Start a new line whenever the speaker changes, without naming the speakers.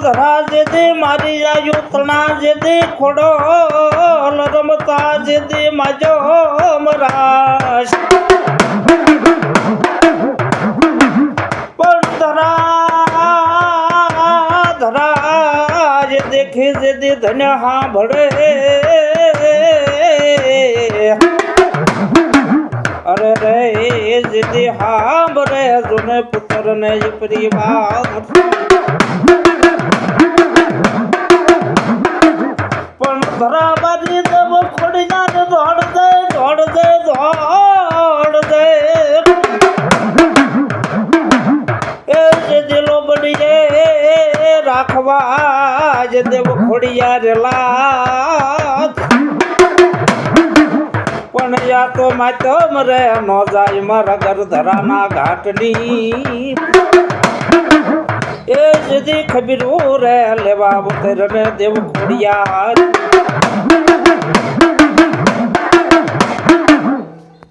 જેદી, મારી આયુ તણા જેદી, ખોડો રમતા જેદી, માજો મરાશ. પણ ધરા ધરા જે દેખી જેદી ધન્ય હા ભળે. અરે રે જેદી હા ભરે જોને પુત્ર ને જ પરિવાર ધરાબાજી દેવ ખોડી ના દોડ દે દોડ દે દોડ દે એ જે દિલો બનીએ રાખવા જે દેવ ખોડિયા રેલા પણ યા તો માતમ રે, નો જાય મારા ઘર ધરાના ઘાટની. એ જદી ખબીરું રે, લેવા ઉતર ને દેવ ખોડિયા